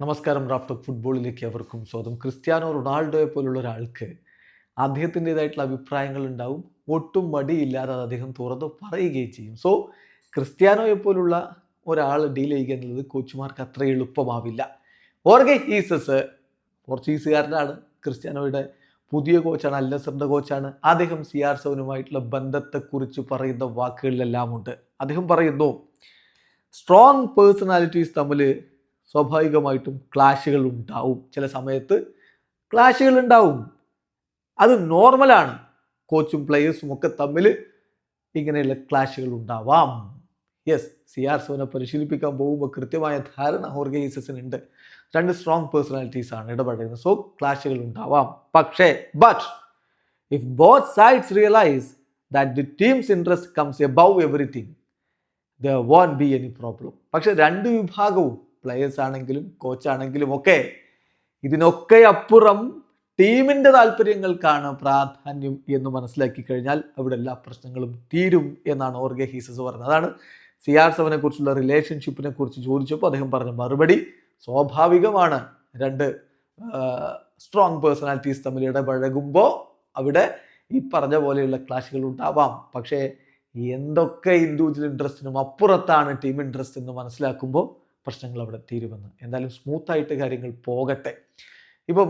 നമസ്കാരം റാഫ്റ്റോക്ക് ഫുട്ബോളിലേക്ക് അവർക്കും സ്വാഗതം. ക്രിസ്ത്യാനോ റൊണാൾഡോയെ പോലുള്ള ഒരാൾക്ക് അദ്ദേഹത്തിന്റെതായിട്ടുള്ള അഭിപ്രായങ്ങൾ ഉണ്ടാവും. ഒട്ടും മടിയില്ലാതെ അത് അദ്ദേഹം തുറന്ന് പറയുകയും ചെയ്യും. സോ ക്രിസ്ത്യാനോയെ പോലുള്ള ഒരാൾ ഡീൽ ചെയ്യുക എന്നുള്ളത് കോച്ചുമാർക്ക് അത്ര എളുപ്പമാവില്ല. ഓർഗെ ഹീസസ് പോർച്ചുഗീസുകാരനാണ്. ക്രിസ്ത്യാനോയുടെ പുതിയ കോച്ചാണ് അല്ലസറിന്റെ കോച്ചാണ് അദ്ദേഹം സി ആർ സെവനുമായിട്ടുള്ള ബന്ധത്തെക്കുറിച്ച് പറയുന്ന വാക്കുകളിലെല്ലാം ഉണ്ട് അദ്ദേഹം പറയുന്നു സ്ട്രോങ് പേഴ്സണാലിറ്റീസ് തമ്മിൽ സ്വാഭാവികമായിട്ടും ക്ലാഷുകൾ ഉണ്ടാവും. ചില സമയത്ത് ക്ലാഷുകൾ ഉണ്ടാവും. അത് നോർമലാണ് കോച്ചും പ്ലെയേഴ്സും ഒക്കെ തമ്മിൽ ഇങ്ങനെയുള്ള ക്ലാഷുകൾ ഉണ്ടാവാം. യെസ് സി ആർ സോനെ പരിശീലിപ്പിക്കാൻ പോകുമ്പോൾ കൃത്യമായ ധാരണ ഓർഗനൈസേഴ്സിനുണ്ട് രണ്ട് സ്ട്രോങ് പേഴ്സണാലിറ്റീസ് ആണ് ഇടപെടുന്നത് സോ ക്ലാഷുകൾ ഉണ്ടാവാം. പക്ഷേ but if both sides realise that the team's interest comes above everything there won't be any problem പക്ഷെ രണ്ട് വിഭാഗവും പ്ലെയേഴ്സ് ആണെങ്കിലും കോച്ചാണെങ്കിലും ഒക്കെ ഇതിനൊക്കെ അപ്പുറം ടീമിന്റെ താല്പര്യങ്ങൾക്കാണ് പ്രാധാന്യം എന്ന് മനസ്സിലാക്കി കഴിഞ്ഞാൽ അവിടെ എല്ലാ പ്രശ്നങ്ങളും തീരും എന്നാണ് ഓർഗെ ഹീസസ് പറഞ്ഞത് അതാണ് സി ആർ സെവനെ കുറിച്ചുള്ള റിലേഷൻഷിപ്പിനെ കുറിച്ച് ചോദിച്ചപ്പോൾ അദ്ദേഹം പറഞ്ഞ മറുപടി സ്വാഭാവികമാണ്. രണ്ട് സ്ട്രോങ് പേഴ്സണാലിറ്റീസ് തമ്മിൽ ഇടപഴകുമ്പോൾ അവിടെ ഈ പറഞ്ഞ പോലെയുള്ള ക്ലാഷുകൾ ഉണ്ടാവാം. പക്ഷേ എന്തൊക്കെ ഇൻഡിവിജ്വൽ ഇൻട്രസ്റ്റിനും അപ്പുറത്താണ് ടീം ഇൻട്രസ്റ്റ് എന്ന് മനസ്സിലാക്കുമ്പോൾ പ്രശ്നങ്ങൾ അവിടെ തീരുമെന്ന്. എന്തായാലും സ്മൂത്തായിട്ട് കാര്യങ്ങൾ പോകട്ടെ. ഇപ്പം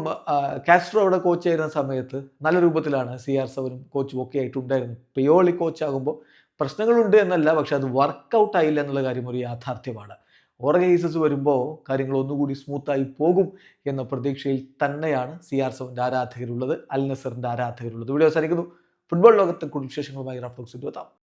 കാസ്ട്രോ അവിടെ കോച്ച് ചെയ്യുന്ന സമയത്ത് നല്ല രൂപത്തിലാണ് സി ആർ സെവനും കോച്ചും ഒക്കെ ആയിട്ട് ഉണ്ടായിരുന്നു പിയോളി കോച്ചാകുമ്പോൾ പ്രശ്നങ്ങളുണ്ട് എന്നല്ല പക്ഷെ അത് വർക്കൗട്ട് ആയില്ല എന്നുള്ള കാര്യം ഒരു യാഥാർത്ഥ്യമാണ്. ഓർഗനൈസേഴ്സ് വരുമ്പോൾ കാര്യങ്ങൾ ഒന്നുകൂടി സ്മൂത്തായി പോകും എന്ന പ്രതീക്ഷയിൽ തന്നെയാണ് സി ആർ സെവന്റെ ആരാധകരുള്ളത് അൽ നസറിന്റെ ആരാധകരുള്ളത്. വീഡിയോ അവസാനിക്കുന്നു. ഫുട്ബോൾ ലോകത്തെ കുടുംബ വിശേഷങ്ങളുമായി റഫ്ലോക്സ് എത്താം